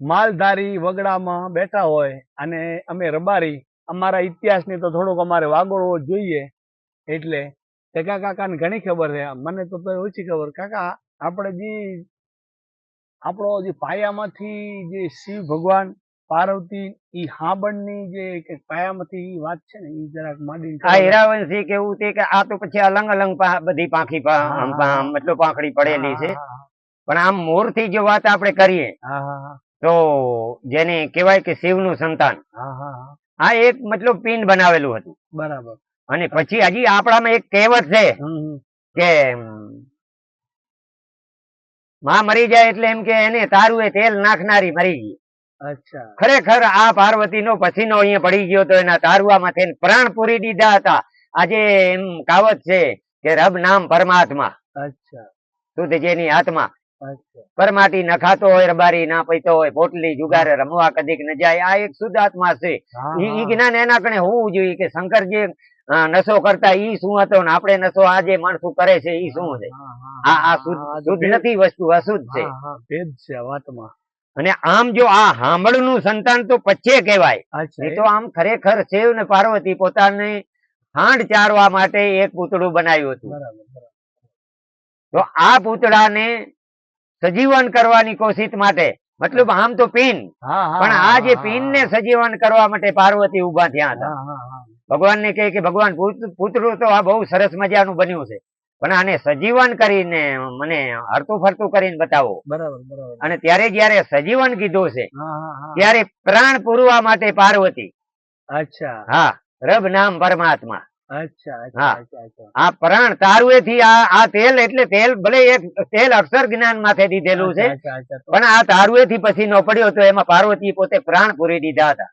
માલધારી વગડામાં બેઠા હોય અને અમે રબારી અમારા ઇતિહાસની તો થોડોક અમારે વાગોળવો જોઈએ. એટલે ટકા કાકાને ઘણી ખબર છે. મને તો ઓછી ખબર. કાકા આપણે જે આપણો જે પાયામાંથી જે શિવ ભગવાન પાર્વતી ઈ હાબણની જે પાયામાંથી ઈ વાત છે ને ઈ જરાક માંડીને આ હીરાવંશી કેવું તે કે આ તો પછી અલંગ અલંગ પા- બધી પાંખી. મતલબ પાંખડી પડેલી છે. પણ આમ મોરથી જો વાત આપણે કરીએ હા હા હા. તો જેને કહેવાય કે શિવનું સંતાન. હા હા હા. આ એક મતલબ પિંડ બનાવેલું હતું. બરાબર. અને પછી હજી આપણામાં એક કહેવત છે. કે માં મરી જાય એટલે એમ કે એને તારું એ તેલ નાખનારી મરી ગઈ. અચ્છા. ખરેખર આ પાર્વતી નો પસીનો અહીંયા પડી ગયો તો એના તારવામાં થઈને પ્રાણ પૂરી દીધા હતા. આજે એમ કાવત છે કે રબ નામ પરમાત્મા. અચ્છા. શુદ્ધ જેની આત્મા. પરમાટી નખાતો હોય રબારી ના પૈતો હોય પોટલી જુગારે રમવા કદીક ન જાય. આ એક શુદ્ધ આત્મા છે ઈ જ્ઞાન એના કણે હોવું જોઈએ કે શંકર જે નશો કરતા ઈ શું હતો ને આપણે નશો આ જે માણસું કરે છે ઈ શું છે? આ આ શુદ્ધ નથી વસ્તુ અશુદ્ધ છે. ભેદ છે વાતમાં. અને આમ જો આ હાંભળનું સંતાન તો પચ્ચે કહેવાય. એ તો આમ ખરેખર શિવ ને પાર્વતી પોતાને હાંડ ચારવા માટે એક પૂતળું બનાવ્યું હતું. તો આ પૂતળાને સજીવન કરવાની કોશિશ માટે. મતલબ આમ તો પિન. પણ આ જે પિન ને સજીવન કરવા માટે પાર્વતી ઊભા થયા હતા. ભગવાન ને કહે કે ભગવાન પૂત- તો આ બહુ સરસ મજાનું બન્યું છે. પણ આને સજીવન કરીને મને હરતું ફરતું કરીને બતાવો. બરાબર બરાબર. અને ત્યારે જયારે સજીવન કીધું છે ત્યારે પ્રાણ પૂરવા માટે પાર્વતી. અચ્છા. હા રબ નામ પરમાત્મા. હા. પ્રાણ તારુએ થી આ તેલ એટલે તેલ ભલે એક તેલ અક્ષર જ્ઞાન માથે દીધેલું છે પણ આ તારું એથી પછી નો પડ્યો તો એમાં પાર્વતી પોતે પ્રાણ પૂરી દીધા હતા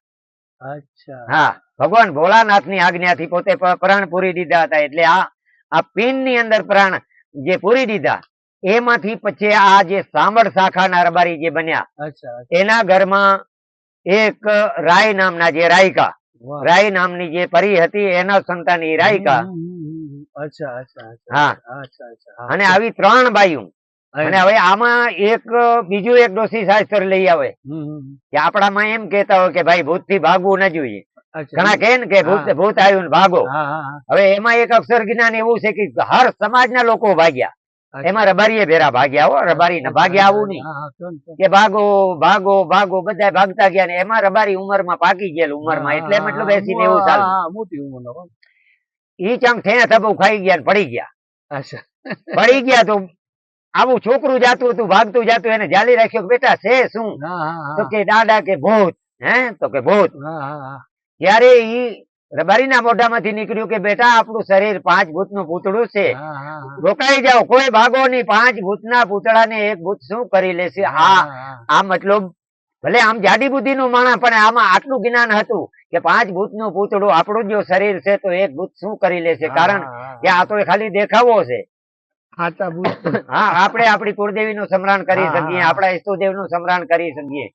હા ભગવાન ભોળાનાથની આજ્ઞાથી પોતે પ્રાણ પૂરી દીધા હતા એટલે આ આ પિનની અંદર પ્રાણ જે પૂરી દીધા એમાંથી પછી આ જે સાંભળ શાખાના રબારી જે બન્યા એના ઘરમાં એક રાય નામના જે રાયકા. રાય નામની જે પરી હતી એના સંતાન એ રાયકા. અચ્છા અચ્છા હા. અચ્છા અચ્છા અને આવી ત્રણ બાયું અને હવે આમાં એક બીજું એક ડોસી શાસ્ત્ર લઈ આવે. કે આપણામાં એમ કેતા હોય કે ભાઈ ભૂતથી ભાગવું ન જોઈએ ઘણા કે ને કે ભૂત. ભૂત આવ્યું ભાગો હવે એમાં એક અક્ષર જ્ઞાન એવું છે કે હર સમાજના લોકો ભાગ્યા. એમાં રબારીએ ભેરા ભાગ્યા હો રબારી ને ભાગ્યા આવું નહીં? કે ભાગો ભાગો ભાગો બધા ભાગતા ગયા ને એમાં રબારી ઉંમરમાં પાકી ગયેલ ઉંમરમાં એટલે મતલબ એસી નેવું સાલ મોટી ઉંમર ઈ ચમ થે થબુ ખાઈ ગયા ને પડી ગયા. અચ્છા. પડી ગયા તો આવું છોકરું જાતું હતું ભાગતું જાતું એને જાલી રાખ્યો કે બેટા છે શું? તો કે દાદા કે ભૂત હે? તો કે ભૂત ત્યારે ઈ રબારીના મોઢામાંથી નીકળ્યું કે બેટા આપણું શરીર પાંચ ભૂતનું પૂતળું છે. રોકાઈ જાઓ. કોઈ ભાગો નહીં પાંચ ભૂતના પૂતળાને એક ભૂત શું કરી લેશે? હા, આ મતલબ ભલે આમ જાડી બુદ્ધિ નું માણસ પણ આમાં આટલું જ્ઞાન હતું કે પાંચ ભૂતનું પૂતળું આપણું જો શરીર છે તો એક ભૂત શું કરી લેશે? કારણ. કે આ તો ખાલી દેખાવો છે. હા આપણે આપણી કુળદેવી નું સમરણ કરી શકીએ આપણા ઈષ્ટદેવનું સમરણ કરી શકીએ.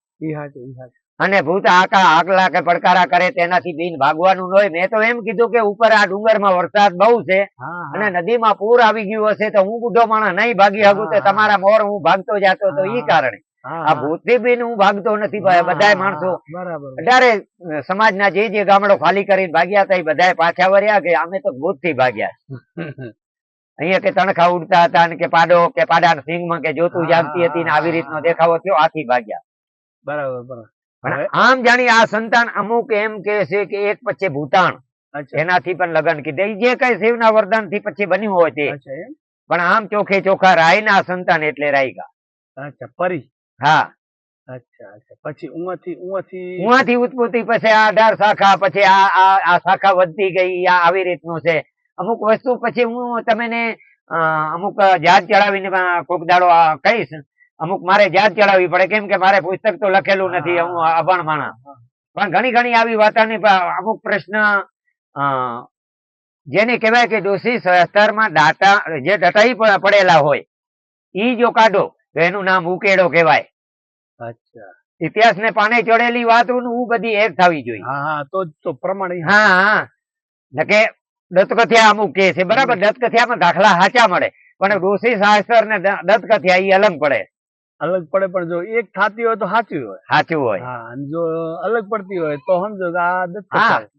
અને ભૂત આકા આગલા કે પડકારા કરે તેનાથી બીન ભાગવાનું હોય મેં તો એમ કીધું કે ઉપર આ ડુંગરમાં વરસાદ બહુ છે. અને નદીમાં પૂર આવી ગયું હશે તો હું બુઢો માણસ નહીં ભાગી શકું તો. તમારા મોર હું ભાગતો જતો તો ઈ કારણે આ. ભૂતથી બીન હું ભાગતો નથી હા, બધાય માણસો અઢારે સમાજના જે જે ગામડો ખાલી કરીને ભાગ્યા હતા એ બધા પાછા વર્યા કે અમે તો ભૂતથી ભાગ્યા અહીંયા કે તણખા ઉડતા હતા અને કે પાડો કે પાડા સિંગમાં કે જોતું જાગતી હતી ને આવી રીતનો દેખાવો થયો આથી ભાગ્યા બરાબર બરાબર? આમ જાણી આ સંતાન અમુક એમ કે છે કે એક પછી ભૂતાણ. એનાથી પણ લગ્ન કીધે. જે કઈ શિવના વરદાનથી પછી બન્યું હોય તે. પણ આમ ચોખે ચોખા રાયના સંતાન એટલે રાયગા અચ્છા પરી. હા. અચ્છા અચ્છા. પછી ઉંવાથી ઉંવાથી ઉહાથી ઉત્પત્તિ પછી આ અઢાર શાખા પછી આ આ શાખા વધતી ગઈ આ આવી રીતનું છે. અમુક વસ્તુ પછી હું તમને અમુક જાત ચડાવીને કોક દાડો આ કહીશ. અમુક મારે જાત ચડાવવી પડે. કેમ કે મારે પુસ્તક તો લખેલું નથી હું અભણ માણા પણ ઘણી ઘણી આવી વાતાની અમુક પ્રશ્ન જેને કહેવાય કે દોષી સ્તરમાં દાતા જે દટાઈ પડેલા હોય ઈ જો કાઢો તો એનું નામ ઉકેડો કહેવાય. અચ્છા. ઇતિહાસ ને પાને ચડેલી વાતો હું બધી એક થવી જોઈએ. હા હા તો તો પ્રમાણે હા હા. નકે દત્તકથિયા અમુક કે છે. બરાબર દત્તકથિયામાં દાખલા સાચા મળે. પણ ઋષિ શાસ્ત્ર ને દત્તકથિયા એ અલગ પડે. અલગ પડે પણ જો એક થતી હોય તો સાચું હોય. સાચું હોય. જો અલગ પડતી હોય તો સમજો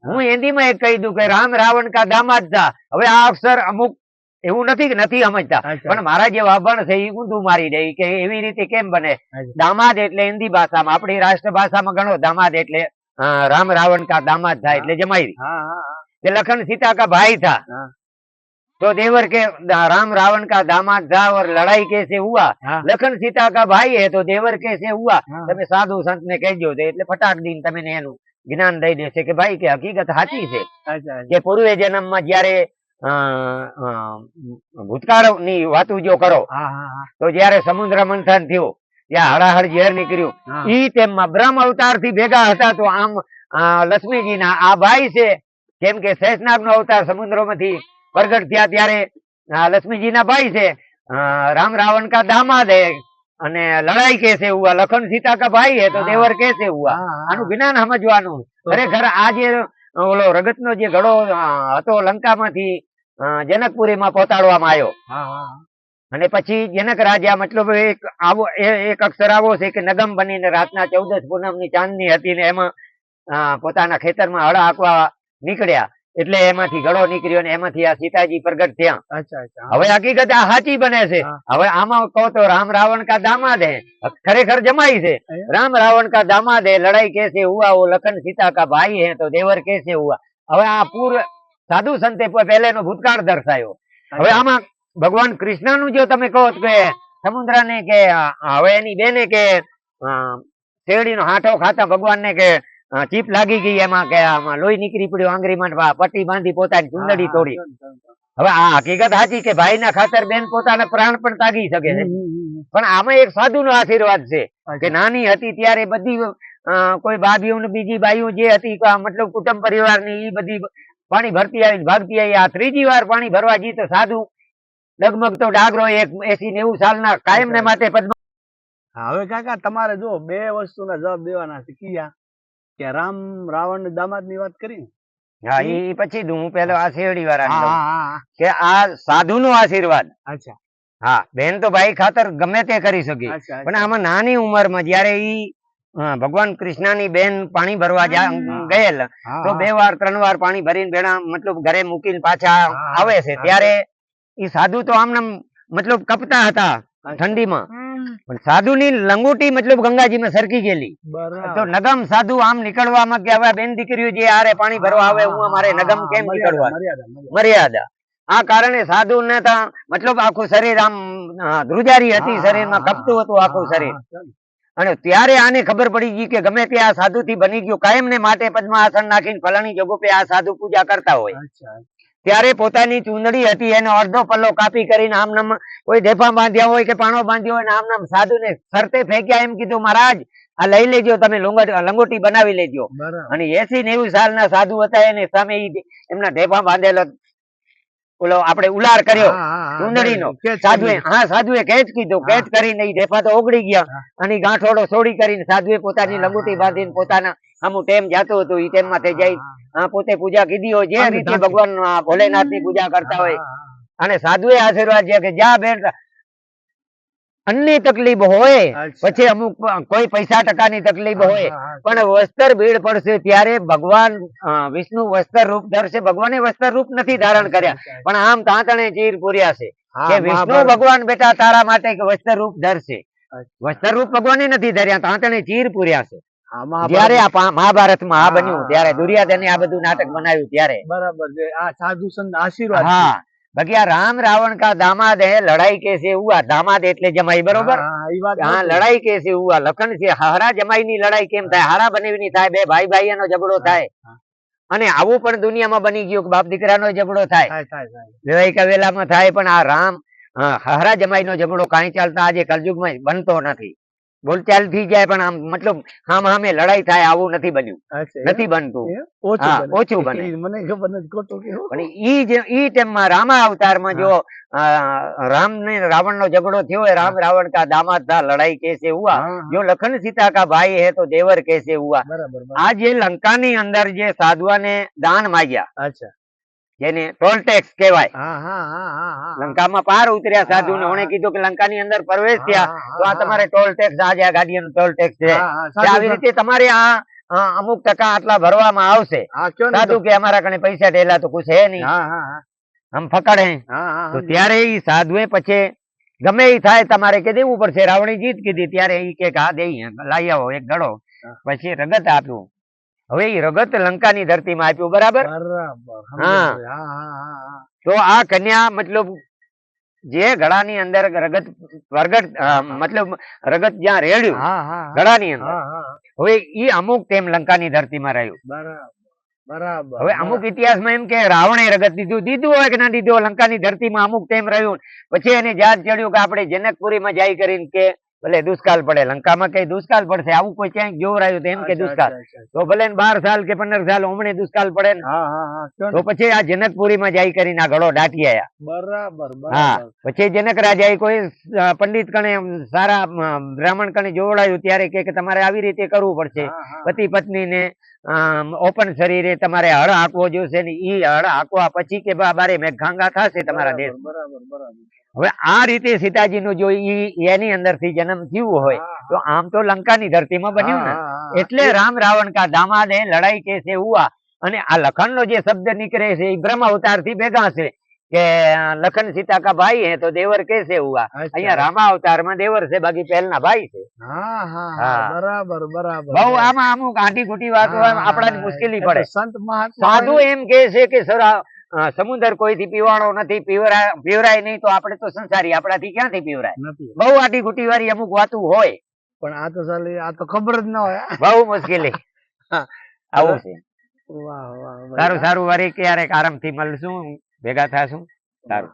હું હિન્દીમાં એ કહી દઉં કે રામ રાવણ કા દામાદ થા હવે આ અક્ષર અમુક એવું નથી કે નથી સમજતા. પણ મારા જેવા વાભણ છે એ ઊંધું મારી દે કે એવી રીતે કેમ બને? દામાદ એટલે હિન્દી ભાષામાં આપણી રાષ્ટ્ર ભાષામાં ગણો દામાદ એટલે રામ રાવણ કા દામાદ થા એટલે જમાઈ. તે લખન સીતા કા ભાઈ થા तो देवर के राम रावण का दामाद था और लड़ाई कैसे हुआ હા લખન સીતા કા ભાઈ હે તો દેવર कैसे हुआ હા. તમે સાધુ સંત ને કહેજો તો એટલે ફટાક દઈને તમે એનું જ્ઞાન દઈ દેશે કે ભાઈ કે હકીકત સાચી છે અચ્છા અચ્છા. કે પૂર્વે જન્મમાં જયારે અ, અ, ભૂતકાળ ની વાતો જો કરો હા હા હા તો જયારે સમુદ્ર મંથન થયું ત્યાં હળાહળ ઝેર નીકળ્યું હા ઈ તેમમાં બ્રહ્મ અવતાર થી ભેગા હતા તો આમ લક્ષ્મીજી ના આ ભાઈ છે કેમ કે શેષનાગ નો અવતાર સમુદ્ર માંથી પ્રગટ થયા ત્યારે લક્ષ્મીજી ના ભાઈ છે રામ રાવણ કા દામાદ હે અને લડાઈ કેસે હુઆ લખન સીતા કા ભાઈ હે તો દેવર કેસે હુઆ. આનું જ્ઞાન સમજવાનું. ખરેખર આ જે ઓલો રગત નો જે ઘડો હતો લંકામાંથી જનકપુરીમાં પહોંચાડવામાં આવ્યો. અને પછી જનક રાજા મતલબ એક આવો એક અક્ષર આવો છે કે નગમ બનીને રાતના ચૌદસ પૂનમની ચાંદની હતી ને એમાં પોતાના ખેતરમાં હળ હાંકવા નીકળ્યા. એટલે એમાંથી ગળો નીકળ્યો એમાંથી આ સીતાજી પ્રગટ થયા. હવે હકીકત આ હાચી બને છે. હવે આમાં કહો તો રામ રાવણ કા દામાદ. હે ખરેખર જમાઈ છે. રામ રાવણ કા દામાદ હે લડાઈ કેસે હુઆ લખન સીતા કા ભાઈ હે તો દેવર કેસે હુઆ. હવે આ પૂર સાધુ સંતે પહેલેનો ભૂતકાળ દર્શાયો. હવે આમાં ભગવાન કૃષ્ણનું જો તમે કહો કે સમુદ્ર ને કે હવે એની બેને કે શેરડી નો હાંઠો ખાતા ભગવાન ને કે ચીપ લાગી ગઈ એમાં કે આમાં લોહી નીકળી પડ્યું આંગળીમાં પટ્ટી બાંધી પોતાની ચુંદડી તોડી. હવે આ હકીકત સાચી કે ભાઈના ખાતર બેન પોતાના પ્રાણ પણ તાગી શકે છે. પણ આમાં એક સાધુ નો આશીર્વાદ છે કે નાની હતી ત્યારે બધી કોઈ ભાભીઓ ને બીજી બાઈઓ જે હતી મતલબ કુટુંબ પરિવારની એ બધી પાણી ભરતી આવી ભાગતી આવી. આ ત્રીજી વાર પાણી ભરવા જઈ તો સાધુ ડગમગતો ડાગરો એક એસી નેવું સાલના કાયમ ને માટે પદ્મ હવે કાકા તમારે જો બે વસ્તુના જવાબ દેવાના કિયા. કે રામ રાવણ દામાદની વાત કરી હા એ પછી હું પેલો આ શેરડી વાળા કે આ સાધુ નો આશીર્વાદ. અચ્છા. હા બેન તો ભાઈ ખાતર ગમે તે કરી શકે. પણ આમાં નાની ઉંમરમાં જયારે ઈ ભગવાન કૃષ્ણની બેન પાણી ભરવા ગયેલ તો બે વાર ત્રણ વાર પાણી ભરીને બેના મતલબ ઘરે મૂકીને પાછા આવે છે. ત્યારે ઈ સાધુ તો આમને મતલબ કપતા હતા ઠંડીમાં. પણ સાધુની લંગોટી મતલબ ગંગાજીમાં સરકી ગયેલી. તો નગમ સાધુ આમ નીકળવામાં કે હવે બેન દીકરીઓ જે આરે પાણી ભરવા આવે હું અમારે નગમ કેમ નીકળવા? મર્યાદા, આ કારણે સાધુ ને તો મતલબ આખું શરીર આમ ધ્રુજારી હતી શરીર શરીરમાં કપતું હતું આખું શરીર. અને ત્યારે આને ખબર પડી ગઈ કે ગમે તે આ સાધુ થી બની ગયું કાયમ ને માટે પદ્માસન નાખીને ફલાણી જગો પે આ સાધુ પૂજા કરતા હોય. ત્યારે પોતાની ચૂંદડી હતી એનો અડધો પલ્લો કાપી કરીને આમ નામ કોઈ ઢેફા બાંધ્યા હોય કે પાણો બાંધ્યો હોય આમ નામ સાધુ ને સરતે ફેંક્યા એમ કીધું મહારાજ આ લઈ લેજો તમે લંગોટી બનાવી લેજો. અને એસી નેવું સાલના સાધુ હતા એને સામે એમના ઢેફા બાંધેલો ઓલો આપણે ઉલાર કર્યો ચૂંદડીનો. સાધુએ હા સાધુએ કેચ કીધો. કેચ કરીને ઈ ઢેફા તો ઓગળી ગયા અને ગાંઠોડો છોડી કરીને સાધુએ પોતાની લંગોટી બાંધીને પોતાના આમું ટેમ જાતું હતું ઈ ટેમમાં થઈ જાય. પોતે પૂજા કીધી હોય જે રીતે ભગવાન ભોલેનાથની પૂજા કરતા હોય. અને સાધુ એ આશીર્વાદ છે કે જા બેન અન્ની તકલીફ હોય પછી અમુક કોઈ પૈસા ટકાની તકલીફ હોય પણ વસ્ત્ર ભીડ પડશે ત્યારે ભગવાન વિષ્ણુ વસ્ત્ર રૂપ ધરશે. ભગવાને વસ્ત્ર રૂપ નથી ધારણ કર્યા પણ આમ તાંતણે ચીર પૂર્યા છે. કે વિષ્ણુ ભગવાન બેટા તારા માટે કે વસ્ત્ર રૂપ ધરશે. વસ્ત્ર રૂપ ભગવાને નથી ધર્યા તાંતણે ચીર પૂર્યા છે. જયારે આ મહાભારતમાં આ બન્યું ત્યારે દુર્યાધને આ બધું નાટક બનાવ્યું ત્યારે. બરાબર છે. આ સાધુ સંત આશીર્વાદ હા. બાકી રામ રાવણ કા દામાદ હે લડાઈ કેસે હુઆ દામાદ એટલે જમાઈ બરોબર? હા. લડાઈ કેસે હુઆ લખન છે હારા જમાઈ ની લડાઈ કેમ થાય? હારા બનેવીની થાય બે ભાઈ ભાઈ નો ઝઘડો થાય. અને આવું પણ દુનિયામાં બની ગયું કે બાપ દીકરાનો ઝઘડો થાય. થાય કવેલામાં થાય પણ આ રામ હારા જમાઈ નો ઝઘડો કાંઈ ચાલતા આજે કલયુગમાં બનતો નથી. બોલચાલ થઈ જાય પણ આમ મતલબ હામ હામે લડાઈ થાય આવું નથી બન્યું. નથી બનતું. ઓછું બને. મને ખબર નથી ખોટું. પણ ઈ જે ઈ ટાઈમમાં રામા અવતારમાં જો રામ ને રાવણ નો ઝઘડો થયો હોય રામ રાવણ કા દામાદ થા લડાઈ કેસે હુઆ? જો લખન સીતા કા ભાઈ હે તો દેવર કેસે હુઆ. આ જે લંકાની અંદર જે સાધુઆને દાન માગ્યા અચ્છા. જેને ટોલ ટેક્સ કહેવાય. લંકામાં પાર ઉતર્યા સાધુ ને ઓણે કીધું કે લંકાની અંદર પ્રવેશ થયા. તો આ તમારે ટોલ ટેક્સ આ જે આ ગાડીઓનો ટોલ ટેક્સ છે આવી રીતે તમારે આ અમુક ટકા આટલા ભરવામાં આવશે. સાધુ કે અમારા કને પૈસા ટેલા તો કુછ હે નહીં હમ ફકડ. હે તો ત્યારે એ સાધુએ પછી ગમે એ થાય તમારે કે દેવું પડશે. રાવણી જીત કીધી. ત્યારે એ કે હા દઈ લાઈ આવો એક ગળો. પછી રગત આપ્યું. હવે એ રગત લંકાની ધરતીમાં આપ્યું બરાબર? બરાબર હા. તો આ કન્યા મતલબ જે ગળાની અંદર રગત પ્રગટ મતલબ રગત જ્યાં રેડ્યું ગળાની અંદર. હવે ઈ અમુક તેમ લંકાની ધરતીમાં રહ્યું. બરાબર હવે અમુક ઇતિહાસમાં એમ કે રાવણે રગત દીધું દીધું હોય કે ના દીધું લંકાની ધરતીમાં અમુક તેમ રહ્યું. પછી એને યાદ ચડ્યું કે આપણે જનકપુરીમાં જાય કરીને કે ભલે દુષ્કાળ પડે લંકામાં કઈ દુષ્કાળ પડશે આવું કોઈ ક્યાંક જોવરાયું એમ કે દુષ્કાળ. તો ભલે બાર સાલ કે પંદર સાલ હમણે દુષ્કાળ પડે ને. તો પછી આ જનકપુરીમાં જાય કરીને આ ઘડો દાટી આયા. બરાબર હા પછી જનક રાજાએ કોઈ પંડિત કણે સારા બ્રાહ્મણ કણે જોવડાયું ત્યારે કે તમારે આવી રીતે કરવું પડશે. પતિ પત્ની પતિ પત્નીને ઓપન શરીરે તમારે હળ હાંકવો જોશે ને ઈ હળ હાંકવા પછી કે બારે મેઘાંગા થશે તમારા દેશ બરાબર બરાબર. હવે આ રીતે સીતાજીનું જો ઈ એની અંદરથી જન્મ થયું હોય તો આમ તો લંકાની ધરતીમાં બન્યું ને. એટલે રામ રાવણ કા દામાદે લડાઈ કે છે હુઆ અને આ લખન નો જે શબ્દ નીકળે છે એ બ્રહ્મ અવતારથી ભેગા છે કે લખન સીતા કા ભાઈ હે તો દેવર કેસે હુઆ. અહીંયા રામા અવતારમાં દેવર છે બાકી પહેલના ભાઈ છે. બરાબર બરાબર. બહુ આમાં અમુક આંટી ખોટી વાતો આપણાને મુશ્કેલી પડે. સંત મહાત્મા સાધુ એમ કે છે કે સર સમુદ્ર કોઈથી પીવાણો નથી પીવરાય પીવરાય નહીં તો આપણે તો સંસારી આપણાથી ક્યાંથી પીવરાય? બહુ આટી ઘૂટી વાળી અમુક વાતું હોય. પણ આ તો સાલી આ તો ખબર જ ન હોય. બહુ મુશ્કેલી. આવું છે. સારું સારું વારી ક્યારેક આરામથી મળશું ભેગા થાશું. સારું.